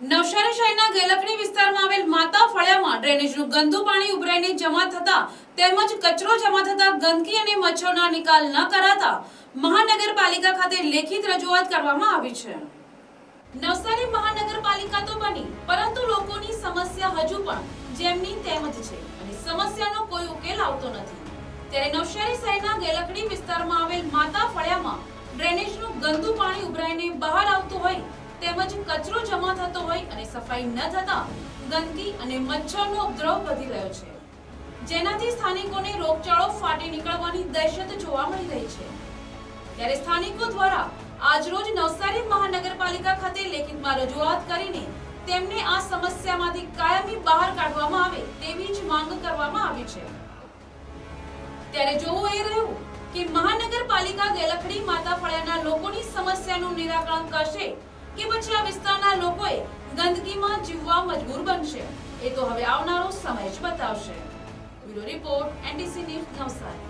નવસારી શહેરના ગેલકણી વિસ્તારમાં આવેલ માતા ફળિયામાં ડ્રેનેજનું ગંદુ પાણી ઉભરાઈને જમા થતા તેમજ કચરો જમા થતા ગંદકી અને મચ્છરના નિકાલ ન કરાતા મહાનગરપાલિકા ખાતે લેખિત રજૂઆત કરવામાં આવી છે. નવસારી મહાનગરપાલિકા તો બની, પરંતુ લોકોની સમસ્યા હજુ પણ જેમની તેમ જ છે અને સમસ્યાનો કોઈ ઉકેલ આવતો નથી. ત્યારે નવસારી શહેરના ગેલકડી વિસ્તારમાં આવેલ માતા ફળિયામાં ડ્રેનેજનું ગંદુ પાણી ઉભરાઈને બહાર આવતું હોય તેમજ કચરો જમા થતો સફાઈ ન થતા ગંદકી અને મચ્છરનો ઉપદ્રવ વધી રહ્યો છે. જેનાથી સ્થાનિકોને રોગચાળો ફાટી નીકળવાની દહેશત જોવા મળી રહી છે. ત્યારે સ્થાનિકો દ્વારા આજરોજ નવસારી મહાનગરપાલિકા ખાતે લેખિતમાં રજૂઆત કરીને તેમને આ સમસ્યામાંથી કાયમી બહાર કાઢવામાં આવે તેવી જ માંગ કરવામાં આવી છે. ત્યારે જોવું એ રહ્યું કે મહાનગરપાલિકા ગેલખડી માતા ફળિયાના લોકોની સમસ્યાનું નિરાકરણ કરશે કે પછી આ વિસ્તારના લોકોએ ગંદકીમાં જીવવા મજબૂર બનશે. એ તો હવે આવનારો સમય જ બતાવશે. Bureau report, NDC news Navsari.